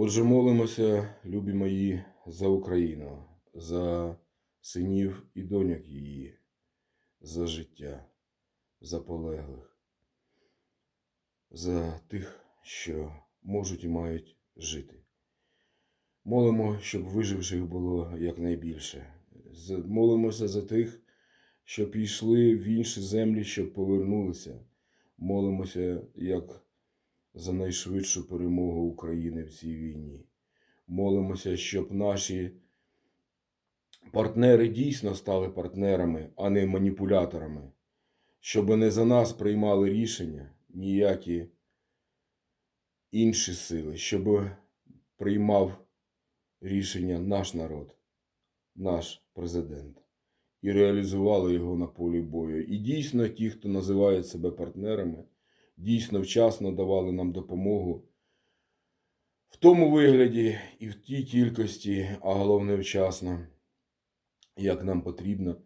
Отже, молимося, любі мої, за Україну, за синів і доньок її, за життя, за полеглих, за тих, що можуть і мають жити. Молимо, щоб виживших було якнайбільше. Молимося за тих, що пішли в інші землі, щоб повернулися. Молимося як за найшвидшу перемогу України в цій війні. Молимося, щоб наші партнери дійсно стали партнерами, а не маніпуляторами, щоб не за нас приймали рішення ніякі інші сили, щоб приймав рішення наш народ, наш президент, і реалізували його на полі бою. І дійсно, ті, хто називають себе партнерами, дійсно вчасно давали нам допомогу в тому вигляді і в тій кількості, а головне вчасно, як нам потрібно,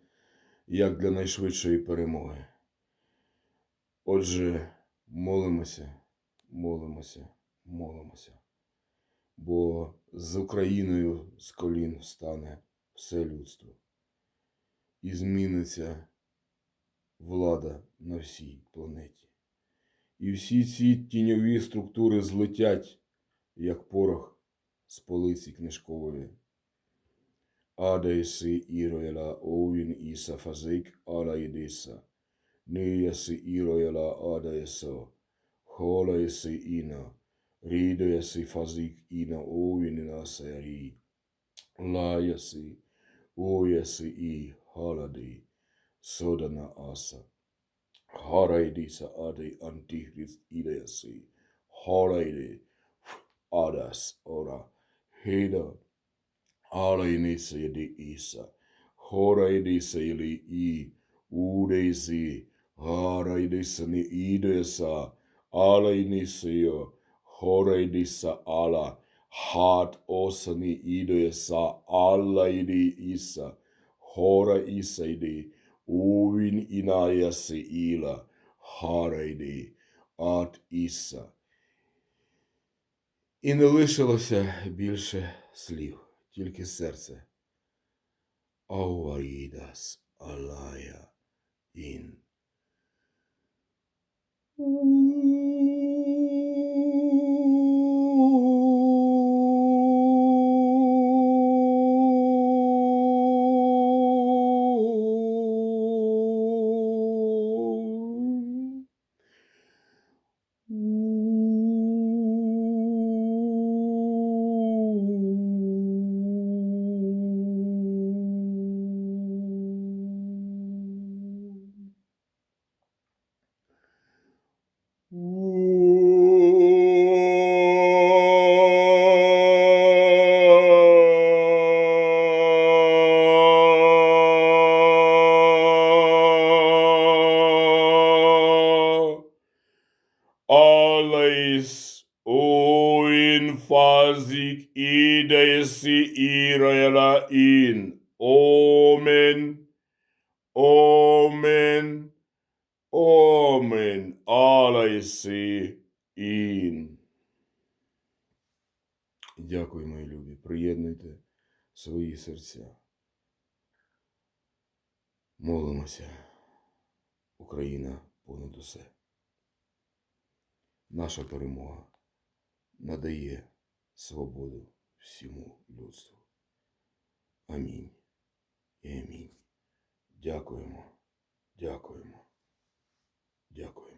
як для найшвидшої перемоги. Отже, молимося, молимося, молимося. Бо з Україною з колін встане все людство. І зміниться влада на всій планеті. І всі ці тіньові структури злетять, як порох з полиці книжкової. Адеси ірояла овін іса фазик ала ідиса. Ніяси ірояла адесо. Холаєси іна. Рідояси фазик іна овін іна сарі. Лаяси. Ояси і халади. Содана аса. Haaraidissa ade antichris ideasi, haaraide adas ora. Heda alainissa de isa, haaraidissa ili i uudeisi, haaraidissa ni idesa, alainissa jo, haaraidissa ala, haat osani idesa, alaidi isa, hora isa idi, Увін іная ila харайди, ат іса. І не лишилося більше слів, тільки серце. Ауаїдас алая Alles unfassig idesi irela in. Amen. Amen. Омен, алайси ін. Дякую, мої любі. Приєднуйте свої серця. Молимося. Україна понад усе. Наша перемога надає свободу всьому людству. Амінь. І амінь. Дякуємо. Дякуємо. Дякую.